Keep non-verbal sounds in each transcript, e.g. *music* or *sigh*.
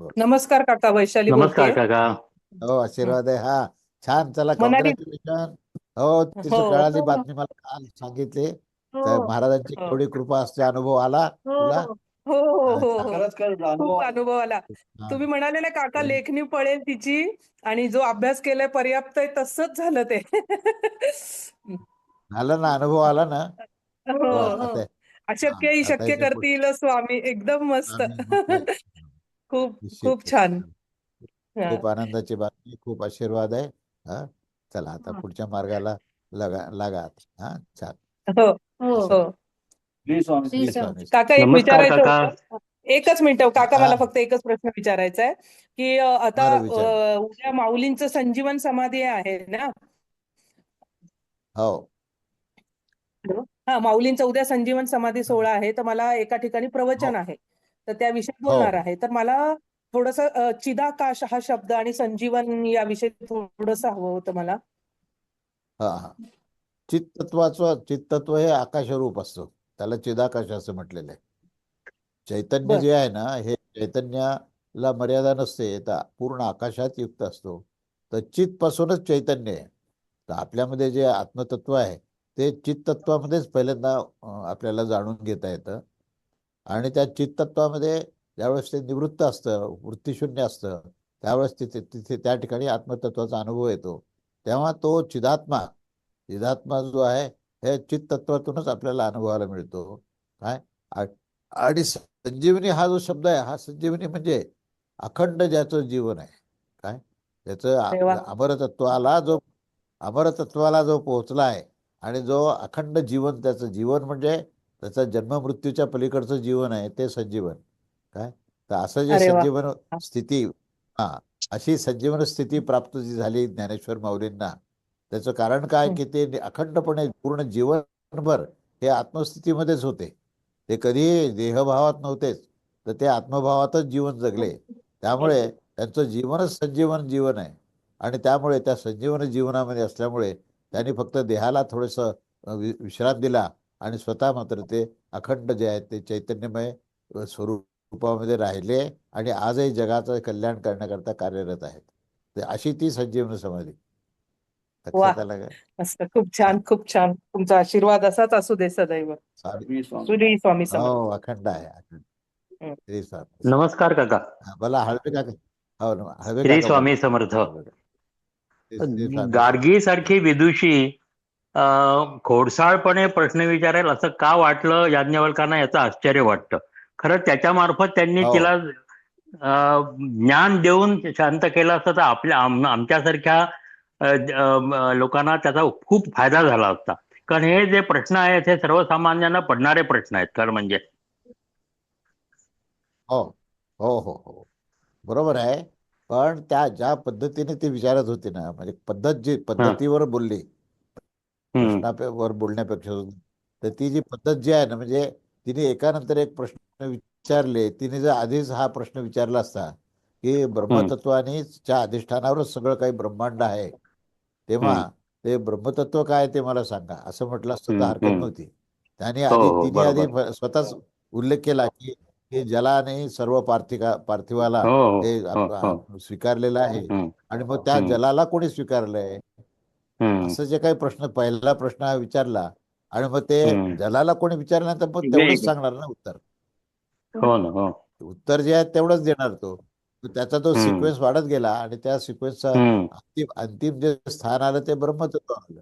नमस्कार काका वैशाली नमस्कार काका. हो आशीर्वाद आहे. हा छान चला मनाली- कॉंग्रॅच्युलेशन हो तिची हो. कळाली बातमी मला काल सांगितली. तर महाराजांची हो. केवढी कृपा असते अनुभव आला तुला. हो हो हो अच्छा. हो. खरंच खरंच अनुभव खूप अनुभव आला. हा. तुम्ही म्हणाले ना काका. लेखणी पळेल तिची आणि जो अभ्यास केलाय पर्याप्त आहे तसंच झालं ते. आला ना अनुभव आला ना? हो हो, हो आता अशक्य हा, ही आता शक्य याच्या पुढे- करतील स्वामी. एकदम मस्त. आम्ही खूप. खूप छान हा. खूप आनंदाची बातमी खूप आशीर्वाद आहे हा चला आता हा. पुढच्या मार्गाला लगा लागा आता. हा छान हो हो हो. काका एक विचारायचं काका. एकच मिनिट काका हा. मला फक्त एकच प्रश्न विचारायचा आहे की आता उद्या माऊलींचं संजीवन समाधी आहे ना हो हा माऊलींचा उद्या संजीवन समाधी सोहळा आहे तर मला एका ठिकाणी प्रवचन आहे तर त्याविषयी हो. बोलणार आहे. तर मला थोडस चिदाकाश हा शब्द आणि संजीवन याविषयी थोडस हवं होतं मला. हा हा. चित्तत्वाचं चित्तत्व हे आकाशरूप असतं. त्याला चिदाकाश असं म्हटलेलं आहे. चैतन्य. जे आहे ना हे चैतन्याला मर्यादा नसते तर पूर्ण आकाशात युक्त असतो. तर चित पासूनच चैतन्य आहे. तर आपल्यामध्ये जे आत्मतत्व आहे ते चित्तत्वामध्येच पहिल्यांदा आपल्याला जाणून घेता येतं. आणि त्या चित्तत्वामध्ये ज्यावेळेस ते निवृत्त असतं वृत्तीशून्य असतं त्यावेळेस तिथे तिथे त्या ठिकाणी आत्मतत्वाचा अनुभव येतो. तेव्हा तो चिदात्मा चिदात्मा जो आहे हे चित्तत्वातूनच आपल्याला अनुभवायला मिळतो. काय? आणि संजीवनी हा जो शब्द आहे हा संजीवनी म्हणजे अखंड ज्याचं जीवन आहे. काय? त्याचं अमरतत्वाला जो अमरतत्वाला जो पोहोचला आहे आणि जो अखंड जीवन त्याचं जीवन म्हणजे त्याचा जन्म मृत्यूच्या पलीकडचं जीवन आहे ते संजीवन. काय? तर असं जे. संजीवन स्थिती हा अशी संजीवन स्थिती प्राप्त जी झाली ज्ञानेश्वर माऊलींना त्याचं कारण काय. की ते अखंडपणे पूर्ण जीवनभर हे आत्मस्थितीमध्येच होते. ते कधी देहभावात नव्हतेच तर ते आत्मभावातच जीवन जगले. त्यामुळे त्यांचं जीवनच संजीवन जीवन आहे. आणि त्यामुळे त्या संजीवन जीवनामध्ये असल्यामुळे त्यांनी फक्त देहाला थोडंसं अ, वि- विश्रांत दिला. आणि स्वतः मात्र ते अखंड जे आहे ते चैतन्यमय स्वरूपामध्ये राहिले आणि आजही जगाचं कल्याण करण्याकरता कार्यरत आहेत. अशी ती संजीवन समाधी. मस्त. खूप छान खूप छान. तुमचा आशीर्वाद असाच असू दे सदैव. स्वामी श्री स्वामी. श्री स्वामी समर्थ. हो अखंड आहे अखंड. श्री स्वामी नमस्कार काका. बोला हळवे काका. हो ना, हळवे श्री स्वामी. समर्थ. गार्गी सारखी विदुषी खोडसाळपणे प्रश्न विचारेल असं का वाटलं याज्ञवल्कांना याचं आश्चर्य वाटतं. खरं त्याच्या मार्फत त्यांनी हो. तिला ज्ञान देऊन शांत केलं असतं तर आपल्या आम- आमच्यासारख्या लोकांना त्याचा खूप फायदा झाला असता. कारण हे जे प्रश्न आहेत हे सर्वसामान्यांना पडणारे प्रश्न आहेत. खरं म्हणजे. हो. हो हो हो. बरोबर आहे. पण त्या ज्या पद्धतीने ती विचारत होती ना म्हणजे पद्धत जी पद्धतीवर बोलली प्रश्नावर बोलण्यापेक्षा. तर ती जी पद्धत जी आहे ना म्हणजे तिने एकानंतर एक प्रश्न विचारले तिने जर आधीच हा प्रश्न विचारला असता की ब्रह्मतत्वाने च्या अधिष्ठानावरच सगळं काही ब्रह्मांड आहे तेव्हा. ते ब्रह्मतत्व काय ते मला सांगा असं म्हटलं असतं तर हरकत. नव्हती त्याने हो, आधी हो, तिने आधी स्वतःच उल्लेख केला की जलाने सर्व पार्थिका पार्थिवाला हो हो स्वीकारलेलं आहे आणि मग त्या. जलाला कोणी स्वीकारलंय. असं जे काही प्रश्न पहिला प्रश्न हा विचारला आणि मग ते. जलाला कोणी विचारल्यानंतर मग तेवढंच सांगणार ना उत्तर. हो ना हो. उत्तर जे आहे तेवढंच देणार तो. त्याचा तो. सिक्वेन्स वाढत गेला आणि त्या सिक्वेन्सचा अंतिम अंतिम जे स्थान आलं ते ब्रह्मतत्व आलं.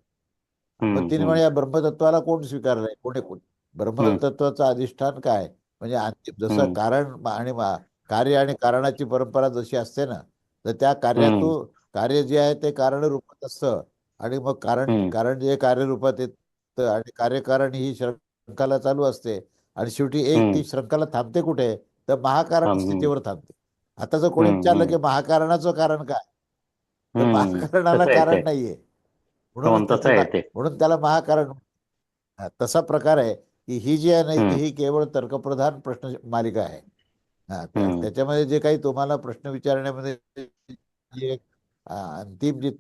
मग तिने हम्म. म्हणे या ब्रह्मतत्वाला कोण स्वीकारलंय? कोणी कोण? ब्रह्मतत्वाचं अधिष्ठान काय? म्हणजे अंतिम जसं. कारण आणि कार्य आणि कारणाची परंपरा जशी असते ना तर त्या कार्यातून कार्य जे आहे ते कारण रूपात असतं. आणि मग कारण. कारण जे कार्यरूपात येतं आणि कार्यकारण ही शृंखला चालू असते आणि शेवटी एक. ती शृंखला थांबते कुठे तर महाकारण. स्थितीवर थांबते आता जर कोणी विचारलं. की महाकारणाचं कारण काय तर. महाकारणाला कारण. नाहीये म्हणून म्हणून त्याला महाकारण तसा प्रकार आहे की ही जी आहे ना. ही केवळ तर्कप्रधान प्रश्न मालिका आहे. त्याच्यामध्ये जे काही तुम्हाला प्रश्न विचारण्यामध्ये अंतिम जी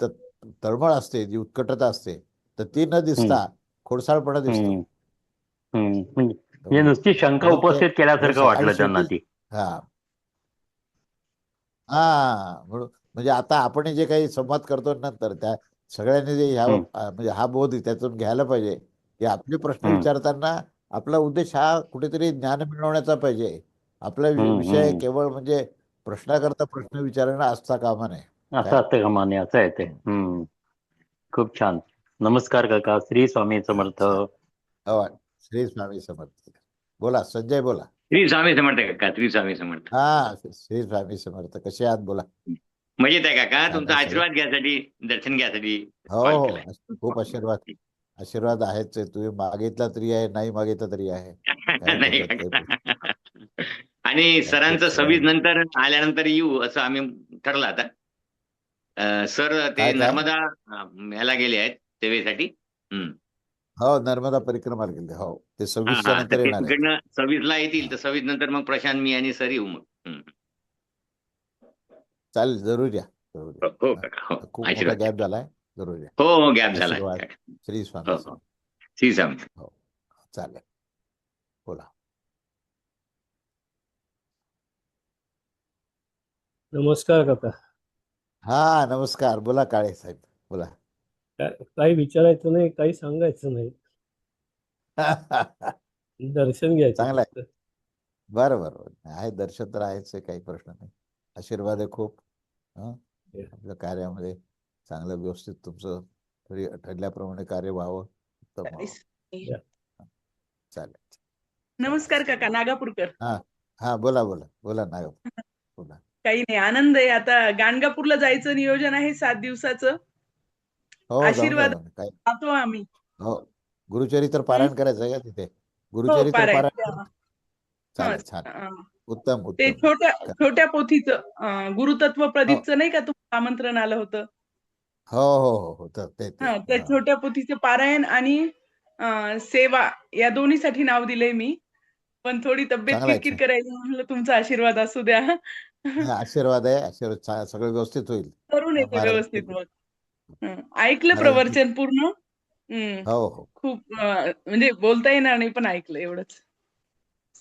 तळमळ असते जी उत्कटता असते तर ती न दिसता खोडसाळपणा दिसतो. नुसती शंका उपस्थित केल्यासारखं वाटलं त्यांना ती. हा. हा म्हणून म्हणजे आता आपण जे काही संवाद करतो नंतर त्या सगळ्यांनी जे ह्या म्हणजे हा बोध त्यातून घ्यायला पाहिजे. की आपले प्रश्न. विचारताना आपला उद्देश हा कुठेतरी ज्ञान मिळवण्याचा पाहिजे. आपला विषय. केवळ म्हणजे प्रश्नाकरता प्रश्न विचारणं असता कामा नये. असं असतं का मान्य असं आहे ते. हम्म. खूप छान. नमस्कार काका. श्री स्वामी समर्थ. हो श्री स्वामी समर्थ. बोला संजय बोला. श्री स्वामी समर्थ काका. श्री स्वामी समर्थ. हा श्री स्वामी समर्थ. कसे आहात बोला. मजेत आहे काका. तुमचा आशीर्वाद घ्यायसाठी दर्शन घ्यायसाठी हो call हो केलाय. खूप आशीर्वाद. आशीर्वाद आहेच. आहे. तुम्ही मागितला तरी आहे नाही मागितला तरी आहे. *laughs* नाही काका. *laughs* आणि सरांचं सव्वीस नंतर आल्यानंतर येऊ असं आम्ही ठरलं आता. सर ते काय? नर्मदा अं, याला गेले आहेत सेवेसाठी हम्म. हो नर्मदा परिक्रमाला गेले हो ते हा, सव्वीसच्या हा. नंतर तर ते येणार आहे तिकडनं सव्वीसला येतील तर सव्वीस नंतर मग प्रशांत मी आणि सर येऊ मग हम्म. चालेल जरूर या जरूर या. हो काका हो खूप मोठा आशीर्वाद गॅप झालाय जरूर या हो हो गॅप झाला आशीर्वाद. काका. श्री हो स्वामी हो समर्थ. श्री स्वामी चालेल बोला नमस्कार काका हा नमस्कार. बोला काळे साहेब. बोला. काय काही विचारायचं नाही काही सांगायचं नाही. *laughs* दर्शन घ्यायचं. चांगलं आहे. फक्त. बरं बरं बरं. आहे दर्शन तर आहेच आहे काही प्रश्न नाही. आशीर्वाद आहे खूप. हं? Yeah. आपल्या कार्यामध्ये चांगलं व्यवस्थित तुमचं ठरी ठरल्याप्रमाणे कार्य व्हावं. उत्तम व्हावं. चालेल. नमस्कार काका नागापूरकर. हा बोला बोला. बोला ना बोला. काही नाही. आनंद आहे. आता गाणगापूरला जायचं नियोजन आहे सात दिवसाचं. हो जाऊन आशीर्वाद. जाऊन या. काय? जातो आम्ही. हो. गुरुचरित्र पारायण करायचं आहे का तिथे? हो गुरुचरित्र पारायण. पारायण करू? चालेल छान उत्तम ते उत्तम. छोट्या छोट्या पोथीचं अं, गुरुतत्व प्रदीपचं नाही का तुम्हाला आमंत्रण आलं होतं? हो हो हो हो. तर ते ते. हा त्या हा. छोट्या पोथीचं पारायण आणि अं, सेवा या दोन्हीसाठी नाव दिलंय मी. पण थोडी तब्येत चांगलं आहे, किरकिर करायची म्हणलं तुमचा आशीर्वाद असू द्या. नाही, *laughs* आशीर्वाद आहे आशीर्वाद चा- सगळं व्यवस्थित होईल. करून येते महाराज व्यवस्थित. मग. हं. ऐकलं महाराज प्रवचन पूर्ण. हो. हो खूप अं, म्हणजे बोलता येणार नाही पण ऐकलं एवढंच.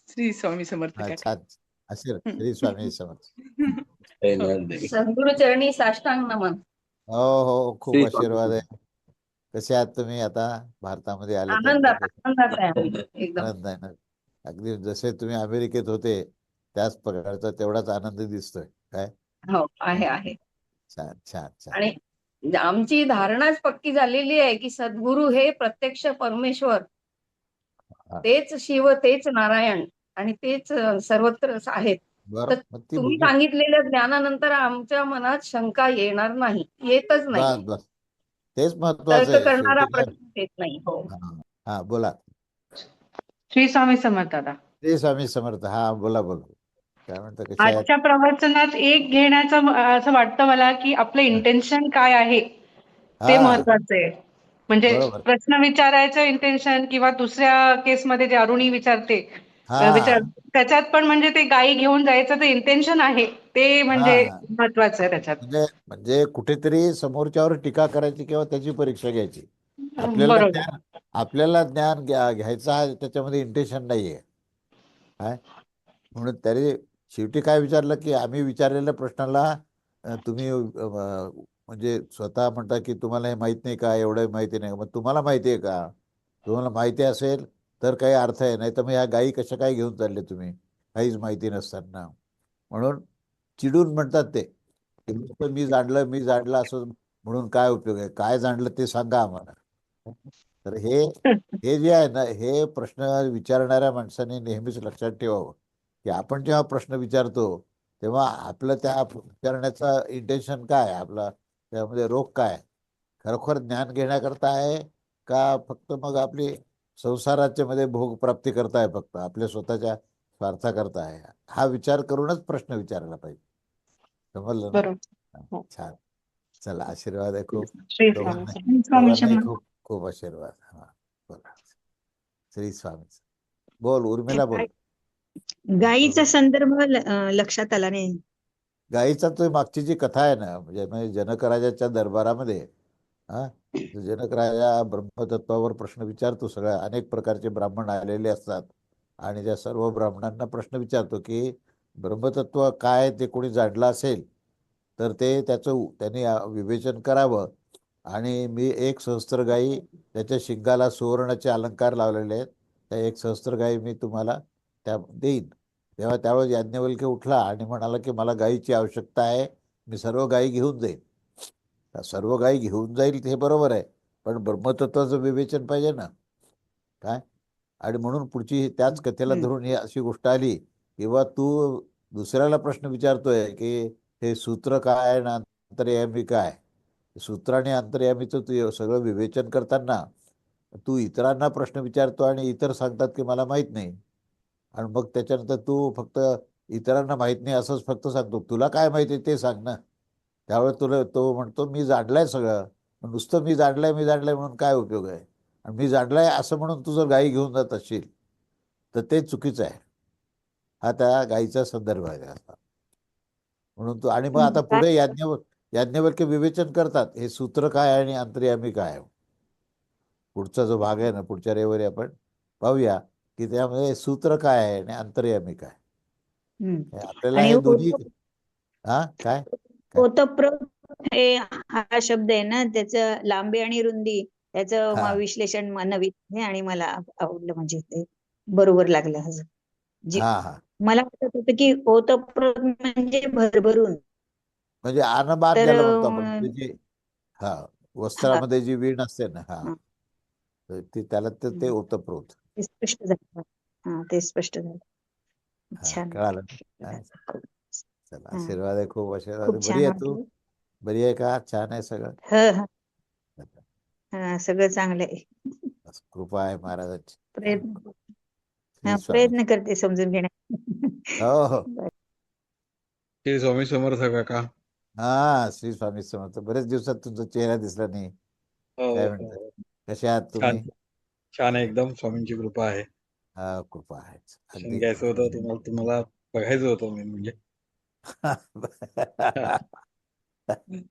श्री स्वामी समर्थ हा काका छान आशीर्वाद श्री स्वामी समर्थ. *laughs* सद्गुरु चरणी साष्टांग नमन हो हो खूप आशीर्वाद आहे. कसे आहात तुम्ही आता? भारतामध्ये आले आनंदात आनंदात आहे आम्ही. एकदम. आनंद आहे ना? अगदी जसे तुम्ही अमेरिकेत होते त्याच प्रकारचा तेवढाच आनंद दिसतोय. काय? हो आहे आहे. छान छान छान. आणि आमची धारणाच पक्की झालेली आहे की सद्गुरु हे प्रत्यक्ष परमेश्वर. तेच शिव तेच नारायण आणि तेच सर्वत्र आहेत. तर तुम्ही बुद्धी- सांगितलेल्या ज्ञानानंतर आमच्या मनात शंका येणार नाही येतच नाही. तेच महत्वाचं करणारा प्रश्न येत नाही हो. हा, हा बोला. श्री स्वामी समर्थ दादा. श्री स्वामी समर्थ हा बोला बोला. आजच्या प्रवचनात एक घेण्याचं असं वाटतं मला की आपलं इंटेन्शन काय आहे ते महत्वाचं आहे. म्हणजे. प्रश्न विचारायचं इंटेन्शन किंवा दुसऱ्या केसमध्ये जे अरुणी विचारते विचार त्याच्यात पण म्हणजे ते गायी घेऊन जायचं ते इंटेन्शन आहे ते म्हणजे. महत्वाचं आहे त्याच्यात. म्हणजे म्हणजे कुठेतरी समोरच्यावर टीका करायची किंवा त्याची परीक्षा घ्यायची. आपल्याला आपल्याला ज्ञान घ्या- घ्यायचं त्याच्यामध्ये इंटेन्शन नाहीये. म्हणून तरी शेवटी काय विचारलं की आम्ही विचारलेल्या प्रश्नाला तुम्ही म्हणजे स्वतः म्हणता की तुम्हाला हे माहीत नाही का? एवढं माहिती नाही मग तुम्हाला माहिती आहे का? तुम्हाला माहिती असेल तर काही अर्थ आहे. नाही तर मग ह्या गायी कशा काय घेऊन चालले तुम्ही? काहीच माहिती नसताना. म्हणून चिडून म्हणतात ते. नुसतं मी जाणलं मी जाणलं असं म्हणून काय उपयोग आहे? काय जाणलं ते सांगा आम्हाला. तर हे हे जे आहे ना हे प्रश्न विचारणाऱ्या माणसाने नेहमीच लक्षात ठेवावं. की आपण जेव्हा प्रश्न विचारतो तेव्हा आपलं त्या विचारण्याचा इंटेन्शन काय? आपला त्यामध्ये रोग काय? खरोखर ज्ञान घेण्याकरता आहे का फक्त मग आपली संसाराच्या मध्ये भोग प्राप्ती करता आहे फक्त? आपल्या स्वतःच्या स्वार्थाकरता आहे. हा विचार करूनच प्रश्न विचारायला पाहिजे. समजलं ना? हो. छान. चला आशीर्वाद आहे खूप. खूप खूप आशीर्वाद. हा बोला. श्री स्वामी बोल उर्मिला बोल. गायीचा संदर्भ लक्षात आला नाही. गायीचा तो मागची जी कथा आहे ना म्हणजे म्हणजे जनकराजाच्या दरबारामध्ये हा जनकराजा ब्रह्मतत्वावर प्रश्न विचारतो सगळ्या अनेक प्रकारचे ब्राह्मण आलेले असतात. आणि त्या सर्व ब्राह्मणांना प्रश्न विचारतो की ब्रह्मतत्व काय ते कोणी जाणलं असेल? तर ते त्याचं त्यांनी विवेचन करावं. आणि मी एक सहस्त्र गायी त्याच्या शिंगाला सुवर्णाचे अलंकार लावलेले आहेत. त्या एक सहस्त्र गायी मी तुम्हाला त्या देईन. तेव्हा त्यावेळेस याज्ञवल्क्य उठला आणि म्हणाला की मला गायीची आवश्यकता आहे मी सर्व गायी घेऊन जाईन. तर सर्व गायी घेऊन जाईल हे बरोबर आहे पण ब्रह्मतत्वाचं विवेचन पाहिजे ना. काय? आणि म्हणून पुढची त्याच कथेला. धरून ही अशी गोष्ट आली किंवा तू दुसऱ्याला प्रश्न विचारतोय की हे सूत्र काय आहे ना अंतर्यामी काय? सूत्र आणि अंतर्यामीचं तू सगळं विवेचन करताना तू इतरांना प्रश्न विचारतो आणि इतर सांगतात की मला माहीत नाही. आणि मग त्याच्यानंतर तू फक्त इतरांना माहीत नाही असंच फक्त सांगतो. तुला काय माहिती आहे ते सांग ना. त्यावेळेस तुला तो म्हणतो मी जाणलंय सगळं. नुसतं मी जाणलंय मी जाणलंय म्हणून काय उपयोग आहे? आणि मी जाणलंय असं म्हणून तू जर गायी घेऊन जात असशील तर ते चुकीचं आहे. हा त्या गायीचा संदर्भ आहे असा. म्हणून तू आणि मग आता पुढे याज्ञव याज्ञवल्क्य विवेचन करतात. हे सूत्र काय आणि अंतर्यामी काय पुढचा जो भाग आहे ना पुढच्या रविवारी आपण पाहूया. की त्यामध्ये सूत्र काय आहे आणि अंतर्यामी काय. हे आपल्याला आणि हे दोन्ही ओत- हा? काय? हे हा शब्द आहे ना त्याचं लांबी आणि रुंदी त्याचं हा. विश्लेषण नवीन आणि मला आवडलं म्हणजे ते बरोबर लागलं हा हा. मला वाटत होतं की ओतप्रोत म्हणजे भरभरून. म्हणजे आणबाद तर, ज्याला म्हणतो आपण अं, जी हा. वस्त्रामध्ये जी वीण असते ना हा. हा. ती त्याला ते ते हम्म. ओतप्रोत. ते स्पष्ट झालं. हा ते स्पष्ट झालं. छान. कळालं. चला. आशीर्वाद आहे खूप आशीर्वाद बरी आहे तू? बरी आहे का? छान आहे सगळं? ह ह. सगळं चांगलं आहे. कृपा आहे महाराजांची. प्रयत्न हा. प्रयत्न करते समजून घेण्याचा. हो हो. श्री स्वामी समर्थ काका हा श्री स्वामी समर्थ. बरेच दिवसात तुमचा चेहरा दिसला नाही. हो, काय. म्हणतात? कसे आहात छान. तुम्ही? छान आहे एकदम. स्वामींची कृपा आहे. हा कृपा आहे. दर्शन अगदी घ्यायचं होतं तुम्हाला तुम्हाला बघायचं होतं मी म्हणजे. *laughs*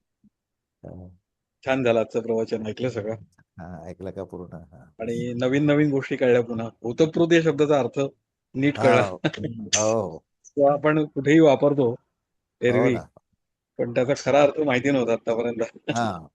छान झालं आजचं प्रवचन ऐकलं सगळं. हा ऐकलं का पूर्ण? हा. आणि नवीन नवीन गोष्टी कळल्या पुन्हा. ओतप्रोत या शब्दाचा अर्थ नीट कळला. हो. हो. तो आपण कुठेही वापरतो हो एरवी ना. पण त्याचा खरा अर्थ माहिती नव्हता आतापर्यंत. हा.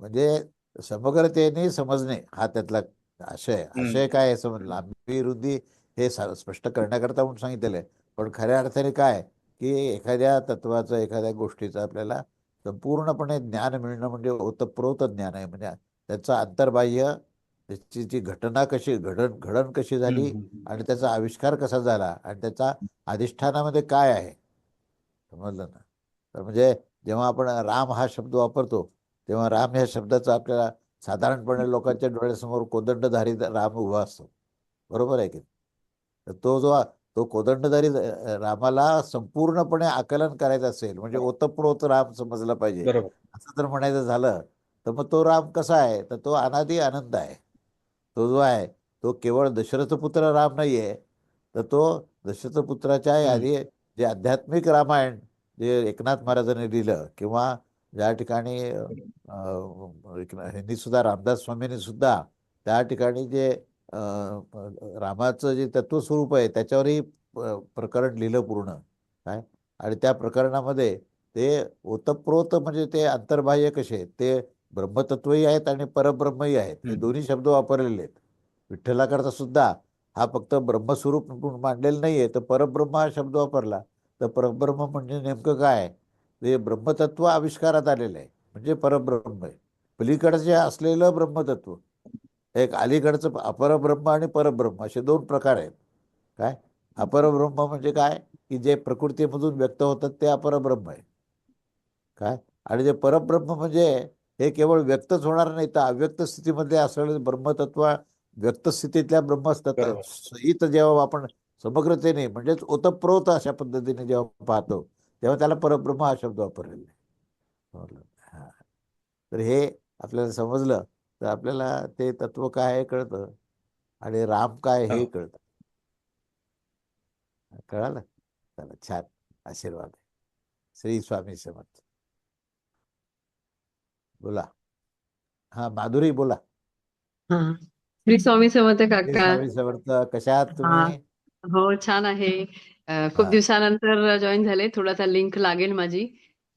म्हणजे समग्रतेने समजणे हा त्यातला आशय. आशय काय समजला लांबी रुंदी हे स्पष्ट करण्याकरता म्हणून सांगितलेलं आहे. पण खऱ्या अर्थाने काय की एखाद्या तत्वाचं एखाद्या गोष्टीचं आपल्याला संपूर्णपणे ज्ञान मिळणं म्हणजे ओतप्रोत ज्ञान आहे. म्हणजे त्याचं अंतर्बाह्य त्याची जी घटना कशी घडण घडण कशी झाली आणि त्याचा आविष्कार कसा झाला आणि त्याचा अधिष्ठानामध्ये काय आहे? समजलं ना? तर म्हणजे जेव्हा आपण राम हा शब्द वापरतो तेव्हा राम ह्या शब्दाचा आपल्याला साधारणपणे लोकांच्या डोळ्यासमोर कोदंडधारी राम उभा असतो. बरोबर आहे की? तर तो जो तो कोदंडधारी रामाला संपूर्णपणे आकलन करायचं असेल म्हणजे ओतप्रोत राम समजला पाहिजे. असं जर म्हणायचं झालं तर मग तो राम कसा आहे? तर तो अनादी आनंद आहे. तो जो आहे तो केवळ दशरथपुत्र राम नाही आहे तर तो दशरथपुत्राच्या हम्म. आधी जे आध्यात्मिक रामायण जे एकनाथ महाराजांनी लिहिलं किंवा ज्या ठिकाणी ह्यांनी सुद्धा रामदास स्वामींनी सुद्धा त्या ठिकाणी जे रामाचं जे तत्वस्वरूप आहे त्याच्यावरही प्रकरण लिहिलं पूर्ण. काय? आणि त्या प्रकरणामध्ये ते ओतप्रोत म्हणजे ते अंतर्बाह्य कसे आहेत? ते ब्रह्मतत्वही आहेत आणि परब्रह्मही आहेत. हे. दोन्ही शब्द वापरलेले आहेत. विठ्ठलाकरता सुद्धा हा फक्त ब्रह्मस्वरूप मांडलेलं नाही आहे तर परब्रह्म हा शब्द वापरला. तर परब्रह्म म्हणजे नेमकं काय? आहे? ते ब्रह्मतत्व आविष्कारात आलेलं आहे. म्हणजे परब्रह्म आहे. पलीकडचे असलेलं ब्रह्मतत्व एक अलीकडचं अपरब्रह्म आणि परब्रह्म असे दोन प्रकार आहेत. काय? अपरब्रह्म म्हणजे काय? की जे प्रकृतीमधून व्यक्त होतात ते अपरब्रह्म आहे. काय? आणि जे परब्रह्म म्हणजे हे केवळ व्यक्तच होणार नाही तर अव्यक्त स्थितीमध्ये असलेलं ब्रह्मतत्व व्यक्त स्थितीतल्या ब्रह्मतत्व. सहित जेव्हा आपण समग्रतेने म्हणजेच ओतप्रोत अशा पद्धतीने जेव्हा पाहतो तेव्हा त्याला परब्रह्म हा शब्द वापरलेला आहे? हा. तर हे आपल्याला समजलं तर आपल्याला ते तत्व काय आहे कळतं आणि राम काय हे हो. कळतं. कळालं? चला छान. आशीर्वाद आहे. श्री स्वामी समर्थ. बोला. हा माधुरी बोला. हा. श्री स्वामी समर्थ श्री काका स्वामी समर्थ कशा आहात तुम्ही? हो छान आहे. अ, खूप हा. दिवसानंतर जॉईन झाले थोडासा लिंक लागेल माझी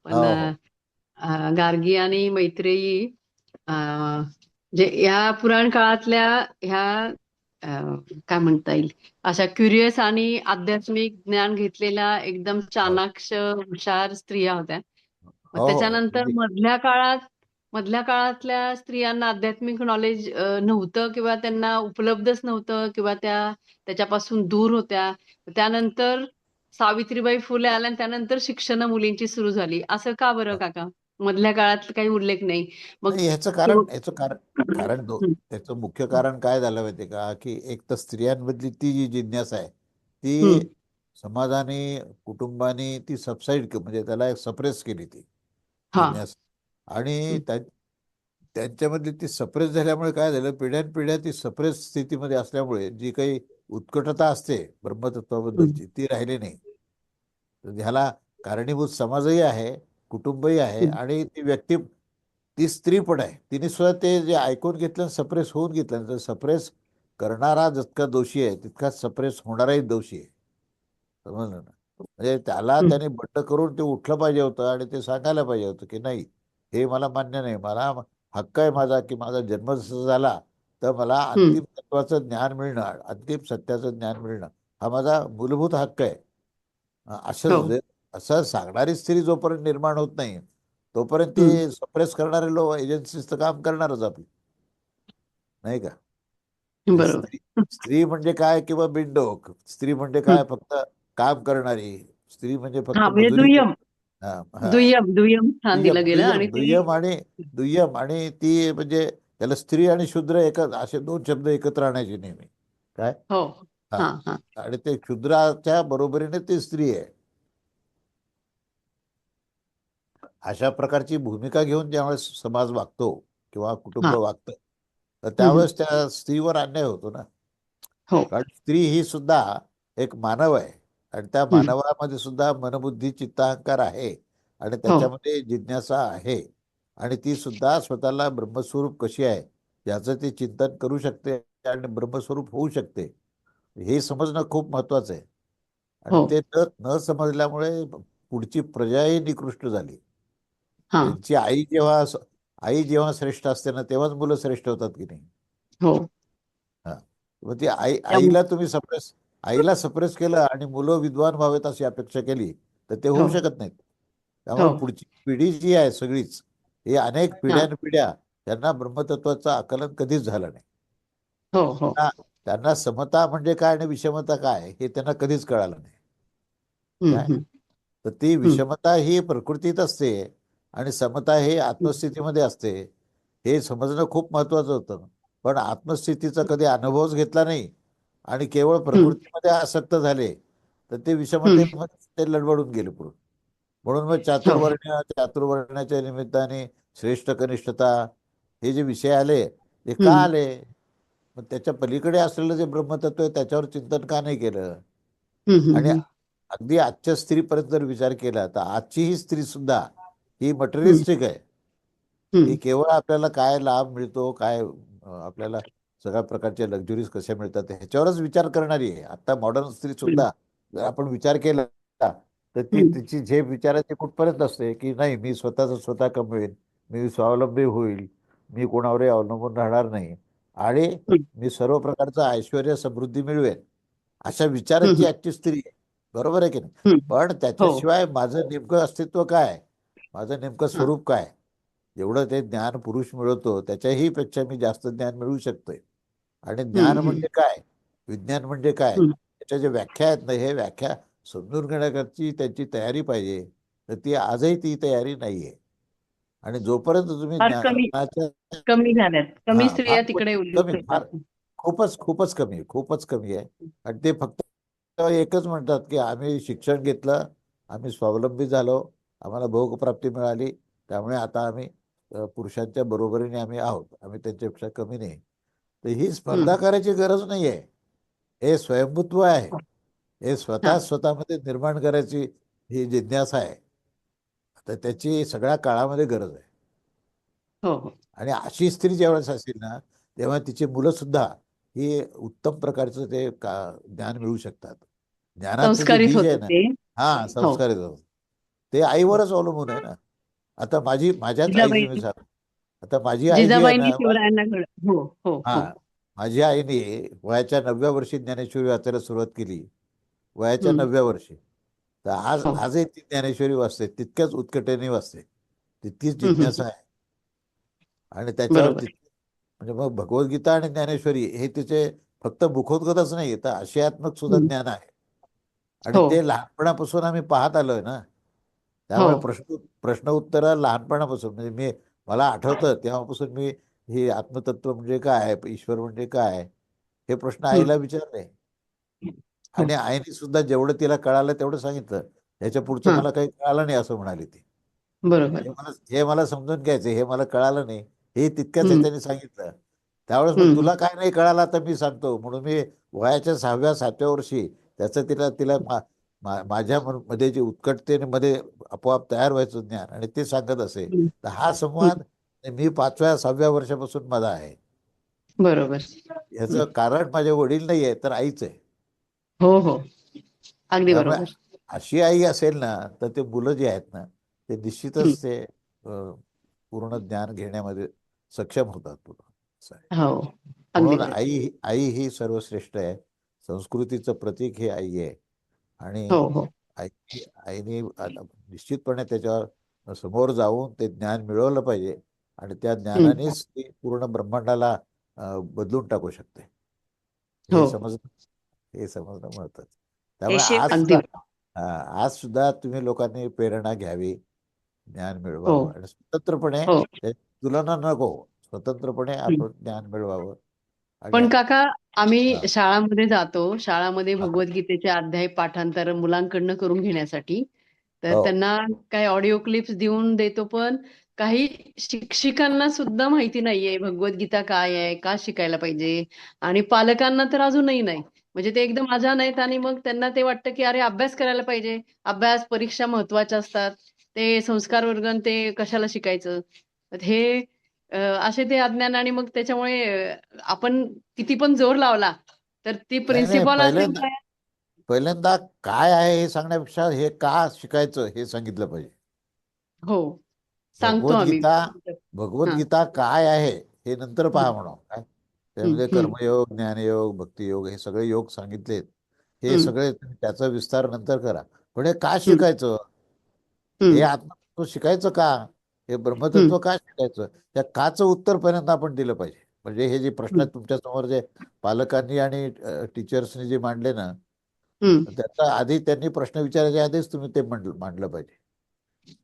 पण हो, हो. अ, गार्गी आणि मैत्रेयी अ, जे ह्या पुराण काळातल्या ह्या अ, काय म्हणता येईल अशा क्युरियस आणि आध्यात्मिक ज्ञान घेतलेल्या एकदम चाणाक्ष हुशार स्त्रिया होत्या मग हो, हो. त्याच्यानंतर अगदी. मधल्या काळात मधल्या काळातल्या स्त्रियांना आध्यात्मिक नॉलेज नव्हतं किंवा त्यांना उपलब्धच नव्हतं किंवा त्या त्याच्यापासून दूर होत्या. त्यानंतर सावित्रीबाई फुले आल्या आणि त्यानंतर शिक्षण मुलींची सुरू झाली. असं का बरं काका? मधल्या काळात काही उल्लेख नाही. मग ह्याचं कारण ह्याचं कारण कारण त्याचं मुख्य कारण काय झालं माहितीये का? की एक तर स्त्रियांमधली ती जी जिज्ञासा आहे ती समाजाने कुटुंबाने ती सबसाईड म्हणजे त्याला सप्रेस केली ती. हा. जिज्ञासा. आणि हं. त्या त्यांच्यामधली ती सप्रेस झाल्यामुळे काय झालं पिढ्यानपिढ्या ती सप्रेस स्थितीमध्ये असल्यामुळे जी काही उत्कटता असते ब्रह्मतत्वाबद्दलची ती राहिली नाही तर ह्याला कारणीभूत समाजही आहे कुटुंबही आहे हं. आणि ती व्यक्ती ती स्त्री पण आहे तिने सुद्धा ते जे ऐकून घेतलं सप्रेस होऊन घेतलं तर सप्रेस करणारा जितका दोषी आहे तितकाच सप्रेस होणाराही दोषी आहे समजलं ना म्हणजे त्याला हं. त्याने बट्ट करून ते उठलं पाहिजे होतं आणि ते सांगायला पाहिजे होतं की नाही हे मला मान्य नाही. मला हक्क आहे माझा की माझा जन्म जसा झाला तर मला. अंतिम तत्वाचं ज्ञान मिळणं अंतिम सत्याचं ज्ञान मिळणं हा माझा मूलभूत हक्क आहे. असं हो. असं सांगणारी स्त्री जोपर्यंत निर्माण होत नाही तोपर्यंत. ते सप्रेस करणारे लोक एजन्सीचं काम करणारच आपली. नाही का? बरोबर. स्त्री म्हणजे काय किंवा बिनडोक? स्त्री म्हणजे काय? फक्त काम करणारी. स्त्री म्हणजे फक्त दुय्यम. दुय्यम स्थान दिलं गेलं आणि दुय्यम आणि दुय्यम आणि ती म्हणजे त्याला स्त्री आणि शूद्र एकच असे दोन शब्द एकत्र आणायचे नेहमी. काय? हो. हा. हा हा. आणि ते क्षुद्राच्या बरोबरीने ती स्त्री आहे. अशा प्रकारची भूमिका घेऊन ज्यावेळेस समाज वागतो किंवा कुटुंब वागतं तर त्यावेळेस त्या स्त्रीवर अन्याय होतो ना. हो. कारण स्त्री ही सुद्धा एक मानव आहे. आणि त्या मानवामध्ये सुद्धा मनबुद्धी चित्ताहंकार आहे आणि हो. त्याच्यामध्ये जिज्ञासा आहे. आणि ती सुद्धा स्वतःला ब्रह्मस्वरूप कशी आहे याचं ती चिंतन करू शकते आणि ब्रह्मस्वरूप होऊ शकते. हे समजणं खूप महत्वाचं आहे. आणि हो. ते न न समजल्यामुळे पुढची प्रजाही निकृष्ट झाली. त्यांची आई जेव्हा आई जेव्हा श्रेष्ठ असते ना तेव्हाच मुलं श्रेष्ठ होतात की नाही? हो. मग ती आई आईला तुम्ही सप्रेस आईला सप्रेस केलं आणि मुलं विद्वान व्हावेत अशी अपेक्षा केली तर ते हो. होऊ शकत नाहीत. हो. त्यामुळे पुढची पिढी जी आहे सगळीच ही अनेक हा. पिढ्यानपिढ्या त्यांना ब्रह्मतत्वाचं आकलन कधीच झालं नाही. हो हो. त्यांना समता म्हणजे काय आणि विषमता काय हे त्यांना कधीच कळालं नाही. तर ती विषमता ही प्रकृतीत असते आणि समता ही आत्मस्थितीमध्ये असते हे समजणं खूप महत्वाचं होतं. पण आत्मस्थितीचा कधी अनुभवच घेतला नाही आणि केवळ प्रकृतीमध्ये आसक्त झाले तर ते. विषमतेमध्ये ते लडबडून गेले पुढे. म्हणून मग चातुर्वर्ण्य चातुर्वर्ण्याच्या निमित्ताने श्रेष्ठ कनिष्ठता हे जे विषय आले ते का आले? मग त्याच्या पलीकडे असलेलं जे ब्रह्मतत्व आहे त्याच्यावर चिंतन का नाही केलं? आणि अगदी आजच्या स्त्रीपर्यंत जर विचार केला तर आजची ही स्त्री सुद्धा ही मटेरियलिस्टिक आहे. ही. केवळ आपल्याला काय लाभ मिळतो काय आपल्याला सगळ्या प्रकारच्या लक्झरीज कशा मिळतात ह्याच्यावरच विचार करणारी आहे. आता मॉडर्न स्त्री सुद्धा जर आपण विचार केला तर ती तिची झेप विचाराची कुठपर्यंत असते? की नाही मी स्वतःच स्वतः कमवेन मी स्वावलंबी होईल मी कोणावरही अवलंबून राहणार नाही आणि मी सर्व प्रकारचं ऐश्वर समृद्धी मिळवेन. अशा विचाराची आजची स्त्री आहे. बरोबर आहे की नाही. पण हो. त्याच्याशिवाय माझं नेमकं अस्तित्व काय माझं नेमकं हा. स्वरूप काय जेवढं ते ज्ञान पुरुष मिळवतो त्याच्याही पेक्षा मी जास्त ज्ञान मिळवू शकतोय. आणि ज्ञान म्हणजे काय? विज्ञान म्हणजे काय. त्याच्या ज्या व्याख्या आहेत ना हे व्याख्या समजून घेण्याकरची त्यांची तयारी पाहिजे. तर ती आजही ती तयारी नाहीये. आणि जोपर्यंत तुम्ही कमी. कमी स्त्रिया तिकडे खूपच खूपच कमी आहे खूपच कमी आहे. आणि ते फक्त एकच म्हणतात की आम्ही शिक्षण घेतलं आम्ही स्वावलंबी झालो आम्हाला भोगप्राप्ती मिळाली त्यामुळे आता आम्ही पुरुषांच्या बरोबरीने आम्ही आहोत. आम्ही त्यांच्यापेक्षा कमी नाही. तर ही स्पर्धा. करायची गरज नाही आहे हे स्वयंभूत्व आहे. हे स्वतः स्वतःमध्ये निर्माण करायची ही जिज्ञासा आहे. तर त्याची सगळ्या काळामध्ये गरज आहे. हो हो. आणि अशी स्त्री ज्यावेळेस असेल ना तेव्हा तिची मुलं सुद्धा ही उत्तम प्रकारचं ते का ज्ञान मिळू शकतात. ज्ञानाचं जे संस्कारित बीज आहे होत ना ते. हा हो. संस्कारित होतं ते आईवरच अवलंबून आहे ना. आता माझी माझ्याच सांग आता माझी आई जी आहे जिजाबाईंनी ना शिवरायांना घड हो हो हा हो माझ्या आईने वयाच्या नवव्या वर्षी ज्ञानेश्वरी वाचायला सुरुवात केली वयाच्या नवव्या वर्षी तर आज हो. आजही ती ज्ञानेश्वरी वाचते तितक्याच उत्कटेने वाचते तितकीच. जिज्ञासा आहे आणि त्याच्यावर बरोबर. तितकी- म्हणजे मग भगवद्गीता आणि ज्ञानेश्वरी हे तिचे फक्त मुखोद्गतच नाही तर आशयात्मक सुद्धा हम्म. ज्ञान आहे आणि हो. ते लहानपणापासून आम्ही पाहत आलोय ना त्यामुळे हो. प्रश्न प्रश्न उत्तर लहानपणापासून म्हणजे मी मला आठवतं तेव्हापासून मी हे आत्मतत्व म्हणजे काय ईश्वर म्हणजे काय हे प्रश्न. आईला विचारले आणि आईने सुद्धा जेवढं तिला कळालं तेवढं सांगितलं त्याच्या पुढचं. मला काही कळालं नाही असं म्हणाली ती बरोबर हे मला हे मला समजून घ्यायचं हे मला कळालं नाही हे तितक्याच. त्यांनी सांगितलं त्यावेळेस. तुला काय नाही कळालं तर मी सांगतो म्हणून मी वयाच्या सहाव्या सातव्या वर्षी त्याचं तिला तिला मा- माझ्या मध्ये जे उत्कटतेमध्ये आपोआप तयार व्हायचं ज्ञान आणि ते सांगत असे. तर हा संवाद मी पाचव्या सहाव्या वर्षापासून माझा आहे. बरोबर. याचं कारण माझे वडील नाही आहे तर आईच आहे. हो हो. अगदी बरोबर. अशी आई असेल ना तर ते मुलं जे आहेत ना ते. निश्चितच ते पूर्ण ज्ञान घेण्यामध्ये सक्षम होतात पूर्ण. हो. म्हणून आई आई ही सर्वश्रेष्ठ आहे. संस्कृतीचं प्रतीक हे आई आहे. आणि हो हो. आई आईने निश्चितपणे त्याच्यावर समोर जाऊन ते ज्ञान मिळवलं पाहिजे आणि त्या ज्ञानानेच ती पूर्ण ब्रह्मांडाला बदलून टाकू शकते. हे हो. समजणं हे समजणं महत्वाचं. त्यामुळे आज आज सुद्धा तुम्ही लोकांनी प्रेरणा घ्यावी ज्ञान. मिळवावं आणि स्वतंत्रपणे तुलना नको स्वतंत्रपणे आपण ज्ञान मिळवावं. आणि पण काका आम्ही हा. शाळांमध्ये जातो. शाळामध्ये हा. भगवद्गीतेचे अध्याय पाठांतर मुलांकडनं करून घेण्यासाठी. तर हो. त्यांना काही ऑडिओ क्लिप्स देऊन देतो पण काही शिक्षिकांना सुद्धा माहिती नाहीये भगवद्गीता काय आहे का शिकायला पाहिजे? आणि पालकांना तर अजूनही नाही. म्हणजे ते एकदम अजाण आहेत आणि मग त्यांना ते वाटतं की अरे अभ्यास करायला पाहिजे. अभ्यास परीक्षा महत्त्वाच्या असतात. ते संस्कार वर्गन ते कशाला शिकायचं? तर हे असे ते अज्ञान आणि मग त्याच्यामुळे आपण किती पण जोर लावला तर ती प्रिन्सिपल पहिल्यांदा- काय आहे? हे सांगण्यापेक्षा हे का शिकायचं हे सांगितलं पाहिजे. हो. सांगतो भगवद्गीता भगवद्गीता काय आहे हे नंतर पहा. म्हणून. काय? त्यामध्ये हम्म. कर्मयोग ज्ञानयोग भक्तियोग हे सगळे योग सांगितलेत. हे. सगळे त्याचा विस्तार नंतर करा. पण हे का शिकायचं. हे आत्मतत्व शिकायचं का? हे ब्रह्मतत्व का शिकायचं त्या काचं उत्तर पहिल्यांदा आपण दिलं पाहिजे म्हणजे हे जे प्रश्न. तुमच्यासमोर जे पालकांनी आणि टीचर्सनी जे मांडले ना. त्याचा आधी त्यांनी प्रश्न विचारायच्या आधीच तुम्ही ते मांडलं मांडलं पाहिजे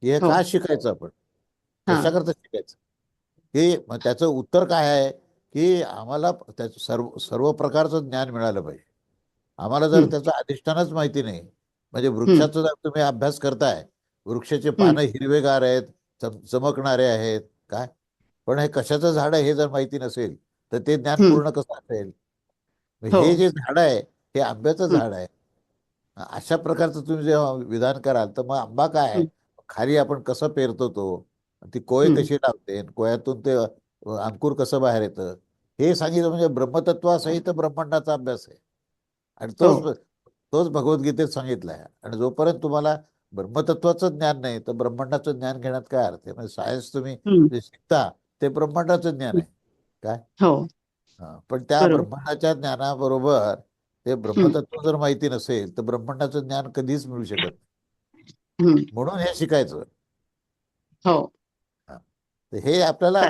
हे हो. का शिकायचं आपण. कशाकरता शिकायचं हे त्याचं उत्तर काय आहे की आम्हाला त्याचं सर्व सर्व प्रकारचं ज्ञान मिळालं पाहिजे आम्हाला जर. त्याचं अधिष्ठानच माहिती नाही म्हणजे वृक्षाचा जर तुम्ही अभ्यास करताय वृक्षाचे पानं हिरवेगार आहेत चमकणारे आहेत काय पण हे कशाचं झाड आहे हे जर माहिती नसेल तर ते ज्ञान. पूर्ण कसं असेल हो. हे जे झाड आहे हे आंब्याचं. झाड आहे अशा प्रकारचं तुम्ही जेव्हा विधान कराल तर मग आंबा काय. खाली आपण कसं पेरतो तो ती कोय. कशी लागते कोयातून ते अंकुर कसं बाहेर येतं हे सांगितलं म्हणजे ब्रह्मतत्वासहित ब्रह्मांडाचा अभ्यास आहे आणि हो. तोच तोच भगवद्गीतेत सांगितलं आहे आणि जोपर्यंत तुम्हाला ब्रह्मतत्वाचं ज्ञान नाही तर ब्रह्मांडाचं ज्ञान घेण्यात काय अर्थ आहे? म्हणजे सायन्स तुम्ही. जे शिकता ते ब्रह्मांडाचं ज्ञान आहे. हो. हा, पण त्या. ब्रह्मांडाच्या ज्ञानाबरोबर ते ब्रह्मतत्व जर माहिती नसेल तर ब्रह्मांडाचं ज्ञान कधीच मिळू शकत नाही. म्हणून हे शिकायचं. हो. हे. आपल्याला.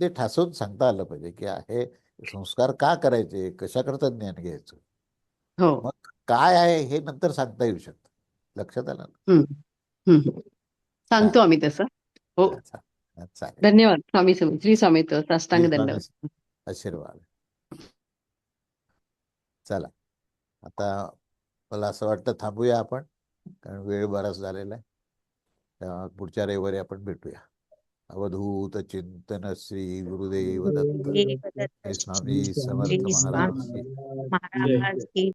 ते ठासून सांगता आलं पाहिजे की हे संस्कार का करायचे? कशाकरता ज्ञान घ्यायचं? हो. मग काय आहे हे नंतर सांगता येऊ शकतं. लक्षात आलं ना? हम्म. हम्म. सांगतो आम्ही तसं. हो. चा- चालेल. धन्यवाद. स्वामी समर्थ श्री स्वामी साष्टांग श्री दंडवत स्वामी आशीर्वाद. चला. आता मला असं वाटतं थांबूया आपण कारण वेळ बराच झालेला आहे. तेव्हा पुढच्या रविवारी आपण भेटूया. अवधूत चिंतन श्री गुरुदेव दत्त. श्री स्वामी समर्थ महाराज. की महाराज की